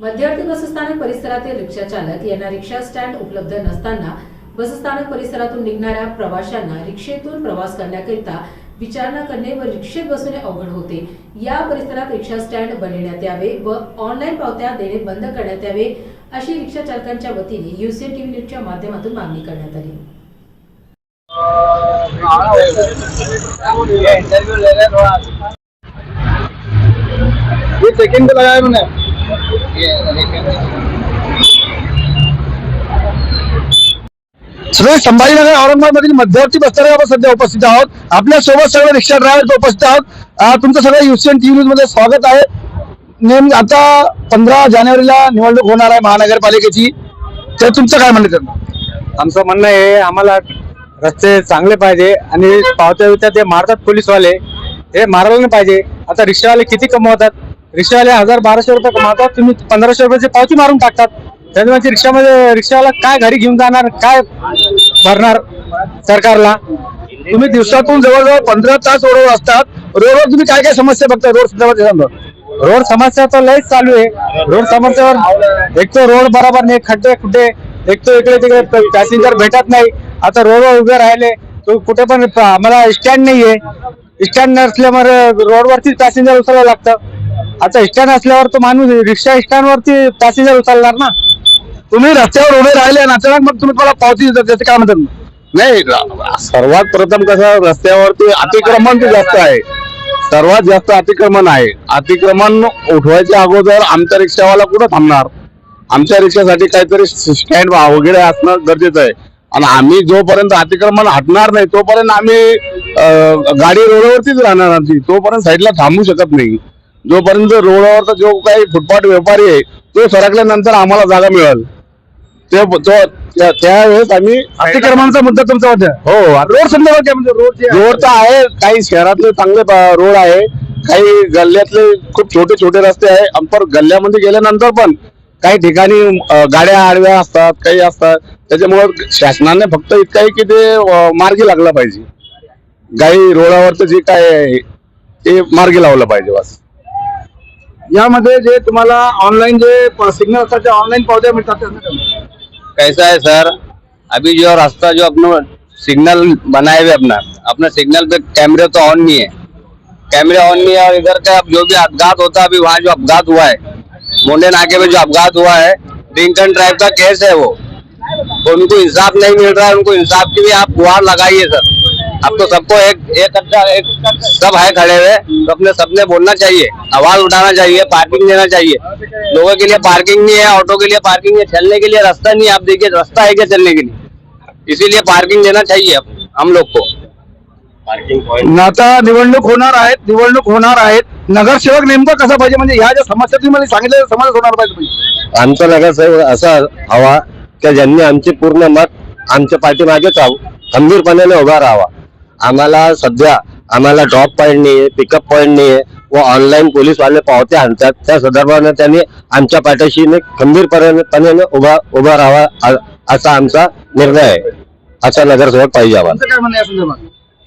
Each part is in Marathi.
मध्यवर्ती बसस्थानक परिसरातील रिक्षा चालक यांना रिक्षा स्टँड उपलब्ध नसताना बसस्थानक परिसरातून निघणाऱ्या प्रवाशांना रिक्षेतून प्रवास करण्याकरिता विचारणा करणे व रिक्षेत बसवणे अवघड होते. या परिसरात रिक्षा स्टँड बनविण्यात यावे व ऑनलाईन पावत्या देणे बंद करण्यात यावे अशी रिक्षा चालकांच्या वतीने युसीएन टीव्ही न्यूजच्या माध्यमातून मागणी करण्यात आली. ये चेकिंग लगाया मैंने। संभाजीनगर औरंगाबाद मधील मध्यवर्ती बसस्थानकावर आपण सध्या उपस्थित आहोत. आपल्यासोबत सगळे रिक्षा ड्रायव्हर उपस्थित आहोत. तुमचं सगळं युसीएन टीव्ही न्यूजमध्ये स्वागत आहे. नेम आता पंधरा जानेवारीला निवडणूक होणार आहे महानगरपालिकेची. तर तुमचं काय म्हणणं आमचं म्हणणं आहे आम्हाला रस्ते चांगले पाहिजे आणि पावत्या ते मारतात पोलीसवाले. हे मारायला नाही पाहिजे. आता रिक्षावाले किती कमवतात? रिक्षावाले हजार बाराशे रुपये कमावतात तुम्ही पंधराशे रुपयाची पावती मारून टाकतात. त्याच्यामुळे रिक्षामध्ये रिक्षावाला काय घरी घेऊन जाणार काय भरणार सरकारला? तुम्ही दिवसातून जवळजवळ पंधरा तास रोड असतात. रोडवर तुम्ही काय काय समस्या बघता? रोड संदर्भात रोड समस्या तर लयच चालू आहे. रोड समस्यावर एक तर रोड बरोबर नाही खड्डे खुड्डे एक तर इकडे तिकडे पॅसेंजर भेटत नाही. आता रोडवर उभे राहिले कुठे पण आम्हाला स्टँड नाहीये. स्टँड नसल्यामुळे रोडवरती पॅसेंजर उचलावं लागतं. आता स्टँड असल्यावर तो माणूस रिक्षा स्टँडवरती पॅसेंजर उचलणार ना? तुम्ही रस्त्यावर उभे राहिले आणि अचानक मग तुम्ही मला पावती देतात त्याचं काय म्हणतात? नाही र- सर्वात प्रथम कसं रस्त्यावरती अतिक्रमण ते जास्त आहे. सर्वात जास्त अतिक्रमण आहे. अतिक्रमण उठवायच्या अगोदर आमचा रिक्षावाला कुठं थांबणार? आमच्या रिक्षासाठी काहीतरी स्टँड वगैरे असणं गरजेचं आहे. आणि आम्ही जोपर्यंत अतिक्रमण हटणार नाही तोपर्यंत आम्ही अं, गाडी रोडवरतीच राहणार आमची. तोपर्यंत साईडला थांबू शकत नाही. जोपर्यंत रोडवरचा जो काही फुटपाथ व्यापारी आहे तो सरकल्यानंतर आम्हाला जागा मिळेल. ते तो- त्या- त्यावेळेस आम्ही अतिक्रमणाचा मुद्दा तुमचा होता. हो रोड संदर्भात काय म्हणजे रोड रोड तर आहे काही शहरातले चांगले रोड आहे काही गल्ल्यातले खूप छोटे छोटे रस्ते आहे अन पर गल्ल्यामध्ये गेल्यानंतर पण काही ठिकाणी गाड्या आडव्या असतात काही असतात. त्याच्यामुळे शासनाने फक्त इतकं आहे की ते मार्गी लागला पाहिजे. काही रोडावरचं जे काय आहे ते मार्गी लावलं पाहिजे बस. यामध्ये जे तुम्हाला ऑनलाईन जे सिग्नल असतात त्या ऑनलाईन पावत्या मिळतात काय कैसा है सर अभी जो रास्ता, जो अपना सिग्नल बनाए हुए अपना अपना सिग्नल पे कैमरे तो ऑन नहीं है। कैमरे ऑन नहीं है और इधर का अब जो भी अपघात होता है, अभी वहाँ जो अपघात हुआ है मुंडे नाके में जो अपघात हुआ है ड्रिंक एंड ड्राइव का केस है वो। तो उनको इंसाफ नहीं मिल रहा है, उनको इंसाफ की भी आप गुहार लगाइए सर अब तो सबको एक एक अच्छा एक सब है खड़े हुए तो अपने सबने बोलना चाहिए आवाज़ उठाना चाहिए पार्किंग देना चाहिए। लोगों के लिए पार्किंग नहीं है ऑटो के लिए पार्किंग है चलने के लिए रास्ता नहीं है आप देखिए रास्ता है क्या चलने के लिए? इसीलिए पार्किंग देना चाहिए हम हम लोग को। आता निवडणूक होणार आहेत निवडणूक होणार आहेत. नगरसेवक नेमकं कसा पाहिजे? म्हणजे ह्या ज्या समस्या तुम्ही मला सांगितल्या समाधान होणार पाहिजे आमचा नगरसेवक असा हवा की ज्यांनी आमचे पूर्ण मत आमच्या पाठीमागेच खंबीरपणाने उभा राहावा. आम्हाला सध्या आम्हाला ड्रॉप पॉईंट नाही आहे पिकअप पॉईंट नाही आहे व ऑनलाईन पोलीसवाले पावते आणतात. त्या संदर्भाने त्यांनी आमच्या पाठीशी खंबीरपणे उभा उभा राहावा असा आमचा निर्णय आहे. असा नगरसेवक पाहिजे आम्हाला.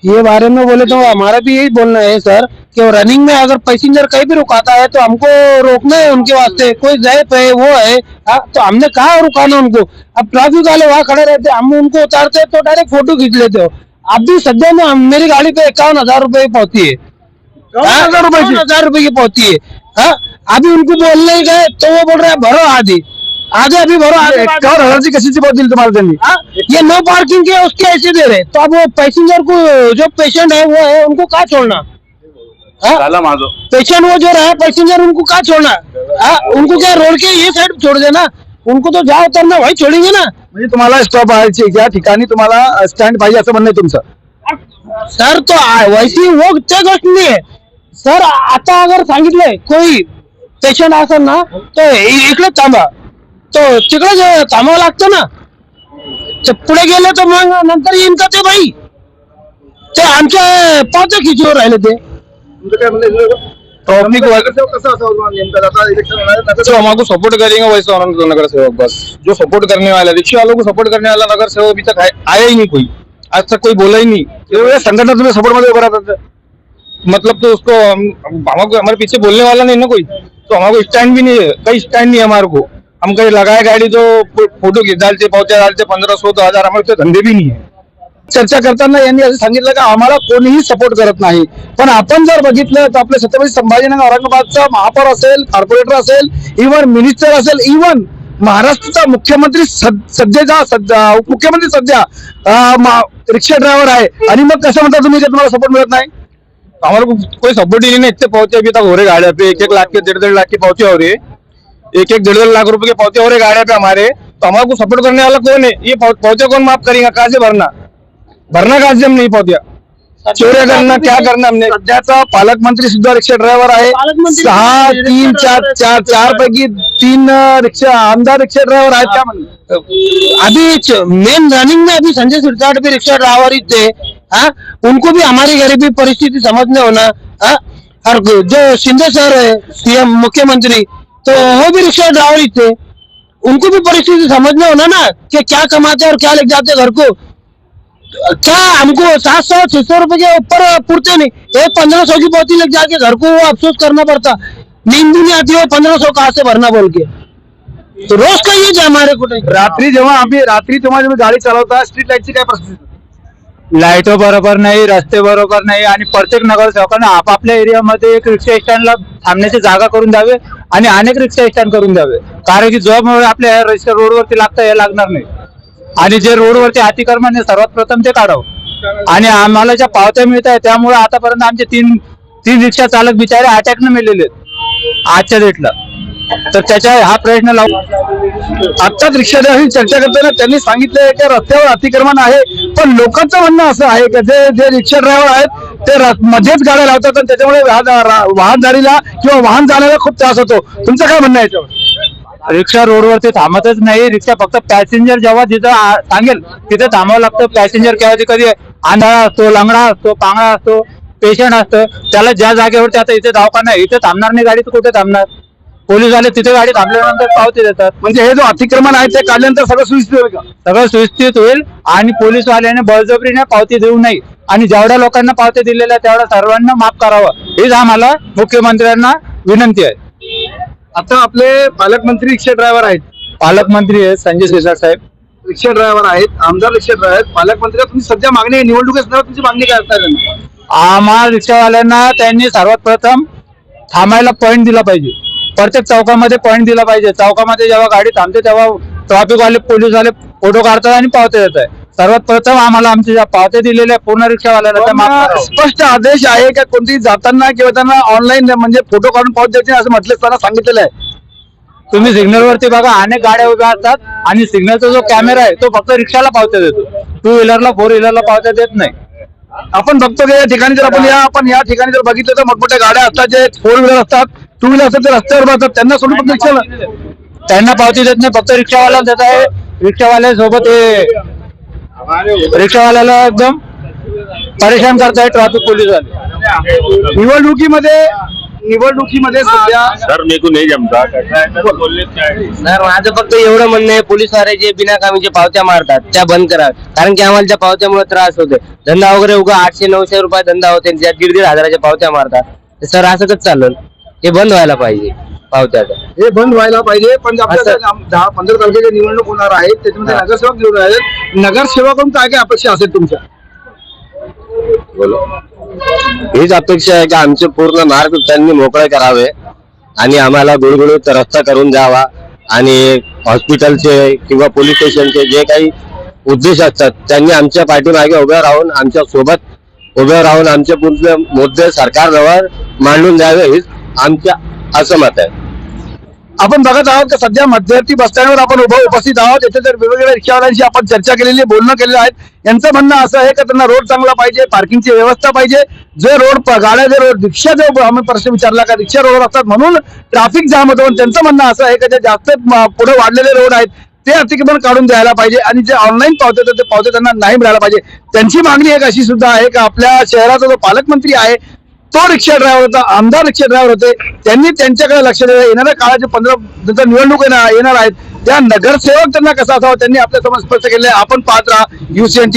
या बारे में बोले तो हमारा भी यही बोलना है सर कि रनिंग में अगर पैसेंजर कहीं भी रुकाता है तो हमको रोकना है उनके वास्ते. कोई जैप है वो है हाँ, तो हमने कहा रुकाना उनको? अब ट्रैफिक वाले वहाँ खड़े रहते हम उनको उतारते तो डायरेक्ट फोटो खींच लेते हो. अभी सद्या में हम- मेरी गाड़ी पे इक्यावन हज़ार रुपए की पहुँची है। हाँ, हज़ार रुपए की? पहुँची है। हाँ, अभी उनको बोलने ही गए तो वो बोल रहे हैं भरो आधी। आधे अभी भरो आधे बाद में एकावन्न हजारची कशाची पावती दिली तुम्हाला त्यांनी हाँ, ये नो पार्किंग के उसके ऐसे दे रहे तो अब वो पैसेंजर को जो पेशेंट है वो है उनको कहा छोड़ना? पेशेंट वो जो रहा पैसेंजर उनको कहा छोड़ना? हाँ, उनको क्या रोड के ये साइड छोड़ देना? उनको तो जहाँ उतरना वही छोड़ेंगे ना। म्हणजे तुम्हाला स्टॉप आहे या ठिकाणी तुम्हाला स्टँड पाहिजे असं म्हणणं आहे तुमचं. सर तो आ- वैसी वो त्या गोष्ट नाही आहे सर आता अगर सांगितलंय कोई पेशंट असेल ना तो इ- इकडे थांबा. तो तिकडे जे थांबावं लागतं ना. ते पुढे गेले तर मग नंतर येईन का ते बाई? ते आमच्या पाच खिचीवर राहिले ते. तुमचं काय म्हणणं आहे? आहे, जो सपोर्ट करेंगे वैसे नगर सेवक बस. जो सपोर्ट करने वाला रिक्शा वालों को सपोर्ट करने वाला नगर सेवक अभी तक आया ही नहीं कोई। आज तक कोई बोला ही नहीं। संघटना तुम्ही सपोर्टमध्ये उभं राहतात मतलब तो उसको हम- हमको हमारे पीछे बोलने वाला नहीं ना कोई। तो हमारे को स्टैंड भी नहीं है। कहीं स्टैंड नहीं है हमारे को। हम कहीं लगाए गाड़ी तो फोटो खींच डालते पहुंचे डालते पंद्रह सौ दो हजार हमारे तो धंधे भी नहीं है। चर्चा करताना यांनी असं सांगितलं की आम्हाला कोणीही सपोर्ट करत नाही. पण आपण जर बघितलं तर आपल्या छत्रपती संभाजीनगर औरंगाबादचा महापौर असेल कॉर्पोरेटर असेल इव्हन मिनिस्टर असेल इव्हन महाराष्ट्राचा मुख्यमंत्री सध्याचा सध्या उपमुख्यमंत्री सध्या रिक्षा ड्रायव्हर आहे. आणि मग कसं म्हणता तुम्ही तुम्हाला सपोर्ट मिळत नाही? हमारे कोई सपोर्ट ही नहीं. इतने पहुंचे अभी तक हो रहे गाड़िया पे एक एक लाख के डेढ़ डेढ़ लाख के पहुंचे हो रहे एक एक डेढ़ डेढ़ लाख रुपए के पहुंचे हो रहे गाड़िया पे हमारे तो हमारे को सपोर्ट करने वाला कौन है ये पहुंचे कौन माफ करेगा कहा से भरना भरना से हम नहीं पहुँचा। चोरी करना क्या करना हमने? सध्याचा पालकमंत्री सुद्धा रिक्षा ड्रायव्हर आहे सहा तीन चार चार चार पैकी तीन रिक्षा आमदार रिक्षा ड्रायव्हर आहेत त्या म्हणले अभी मेन रनिंग में अभी संजय सिरसाट भी रिक्शा ड्राइवर ही थे हाँ? उनको भी हमारी गरीबी परिस्थिति समझने होना हाँ? और जो शिंदे सर है सीएम मुख्यमंत्री तो वो भी रिक्शा ड्राइवर ही थे। उनको भी परिस्थिति समझने होना ना कि क्या कमाते और क्या लेके जाते घर को। क्या हमको सात सौ छह सौ रुपए के ऊपर पुरते नहीं। एक पंद्रह सौ की बोतल लेके जाके घर को वो अफसोस करना पड़ता। नींद भी नहीं आती है पंद्रह सौ कहाँ से भरना बोल के। तो रोज का ये हमारे को रात्री जेव्हा आम्ही रात्री जेव्हा तुम्ही गाडी चालवता स्ट्रीट लाईटची काय परिस्थिती लाइट बरोबर नाही रस्ते बरोबर नाही आणि प्रत्येक नगरसेवकांना आपापल्या एरियामध्ये एक रिक्षा स्टँडला थांबण्याची जागा करून द्यावे आणि अनेक रिक्षा स्टँड करून द्यावे. कारण की जॉब आपल्या रस्ते रोडवरती लागतं हे लागणार नाही. आणि जे रोडवरचे अतिक्रमण आहे सर्वात प्रथम ते काढावं. आणि आम्हाला ज्या पावत्या मिळत आहेत त्यामुळे आतापर्यंत आमचे तीन तीन रिक्षा चालक बिचारे अटॅकनं मेलेले आहेत आजच्या डेटला. तर त्याच्या हा प्रश्न लावू. आत्ताच रिक्षादारांशी चर्चा करताना त्यांनी सांगितलं की रस्त्यावर अतिक्रमण आहे पण लोकांचं म्हणणं असं आहे की जे जे रिक्षा ड्रायव्हर आहेत ते र- मध्येच गाड्या लावतात आणि त्याच्यामुळे वाहन- वाहनदारीला किंवा वाहन जाण्याला खूप त्रास होतो. तुमचं काय म्हणणं आहे याच्यावर? रिक्षा रोडवरती थांबतच नाही. रिक्षा फक्त पॅसेंजर जेव्हा जिथं सांगेल तिथे थांबावं लागतं. पॅसेंजर केव्हा कधी आंधळा असतो लंगडा असतो पांगळा असतो पेशंट असतं त्याला ज्या जागेवरती आता इथे दवाखाना आहे इथे थांबणार नाही गाडी कुठे थांबणार? पोलीस आले तिथे गाडी थांबल्यानंतर पावती देतात. म्हणजे हे जो अतिक्रमण आहे ते काढल्यानंतर सगळं सुविस्थित होईल का? सगळं सुस्थित होईल आणि पोलीसवाल्याने बळजबरीने पावती देऊ नये. आणि जेवढ्या लोकांना पावत्या दिलेल्या तेवढ्या सर्वांना माफ करावं. हीच आम्हाला मुख्यमंत्र्यांना विनंती आहे. आता आपले पालकमंत्री रिक्षा ड्रायव्हर आहेत. पालकमंत्री आहेत संजय सिरसाट साहेब. रिक्षा ड्रायव्हर आहेत आमदार रिक्षा ड्रायव्हर आहेत. पालकमंत्री तुमची सध्या मागणी आहे निवडणूक असल्यावर तुमची मागणी काय असणार आम्हाला रिक्षावाल्यांना त्यांनी सर्वात प्रथम थांबायला पॉईंट दिला पाहिजे. प्रत्येक चौकामध्ये पॉईंट दिला पाहिजे. चौकामध्ये जेव्हा गाडी थांबते तेव्हा ट्रॅफिक वाले पोलीस वाले फोटो काढतात आणि पावते देत आहे सर्वात प्रथम आम्हाला आमच्या ज्या पावत्या दिलेल्या पूर्ण त्या माफ करावं. स्पष्ट आदेश आहे का कोणती जाताना किंवा त्यांना ऑनलाईन म्हणजे फोटो काढून पावत द्यायचे असं म्हटलं त्यांना सांगितलेलं आहे. तुम्ही सिग्नल वरती बघा अनेक गाड्या उभ्या असतात आणि सिग्नलचा जो कॅमेरा आहे तो फक्त रिक्षाला पावत्या देतो. टू व्हीलरला फोर व्हीलरला पावत्या देत नाही. आपण बघतो की या ठिकाणी जर आपण या आपण या ठिकाणी जर बघितलं तर मोठमोठ्या गाड्या असतात जे फोर व्हीलर असतात टू व्हीलर असतात ते रस्त्यावर बसतात. त्यांना सोडून फक्त रिक्षाला त्यांना पावती देत नाही फक्त रिक्षावाला देत आहे. रिक्षावाल्या सोबत हे रिक्षावाल्याला एकदम परेशान करताय ट्रॅफिक पोलीस वाले. निवडणुकीमध्ये निवडणुकीमध्ये सध्या सर मेरे को नहीं जमता. है सर माझं फक्त एवढं म्हणणं आहे पोलीस वाले जे बिनाकामीचे पावत्या मारतात त्या बंद करा. कारण की आम्हाला त्या पावत्यामुळे त्रास होते धंदा वगैरे उगा आठशे नऊशे रुपये धंदा होते आणि त्यात दीड दीड हजाराच्या पावत्या मारतात. सर असं कसं चाललं? हे बंद व्हायला पाहिजे. पावत्याचं हे बंद व्हायला पाहिजे. पण आपल्या दहा पंधरा तारखेची निवडणूक होणार आहे त्याच्यामध्ये नगरसेवक निवडून आहेत नगरसेवकांकडून काय काय अपेक्षा असेल तुमच्या? हीच अपेक्षा आहे की आमचे पूर्ण मार्ग त्यांनी मोकळे करावे आणि आम्हाला गुळगुळीत रस्ता करून द्यावा आणि हॉस्पिटलचे किंवा पोलीस स्टेशनचे जे काही उद्देश असतात त्यांनी आमच्या पाठीमागे उभे राहून आमच्यासोबत उभे राहून आमचे पूर्ण मुद्दे सरकारजवळ मांडून द्यावे हेच आमच्या असं मत आहे. आपण बघत आहोत की सध्या मध्यवर्ती बसस्टँडवर आपण उभं उपस्थित आहोत. येथे जर वेगवेगळ्या रिक्षावाल्यांशी आपण चर्चा केलेली आहे, बोलणं केलेलं आहे यांचं म्हणणं असं आहे की त्यांना रोड चांगला पाहिजे पार्किंगची व्यवस्था पाहिजे. जे रोड गाड्या जे रोड रिक्षा जो आम्ही प्रश्न विचारला का रिक्षा रोड असतात म्हणून ट्रॅफिक जाम होतो. त्यांचं म्हणणं असं आहे की जे जास्त पुढे वाढलेले रोड आहेत ते अतिक्रमण काढून द्यायला पाहिजे आणि जे ऑनलाईन पावते तर ते पावते त्यांना नाही मिळायला पाहिजे. त्यांची मागणी एक अशी सुद्धा आहे की आपल्या शहराचा जो पालकमंत्री आहे तो रिक्षा ड्रायव्हर होता आमदार रिक्षा ड्रायव्हर होते त्यांनी त्यांच्याकडे लक्ष दिलं. येणाऱ्या काळाचे पंधरा नंतर निवडणूक येणार येणार आहेत. त्या नगरसेवक त्यांना कसा असावा त्यांनी आपल्या समज स्पष्ट केले आपण पाहत राहा युसीएन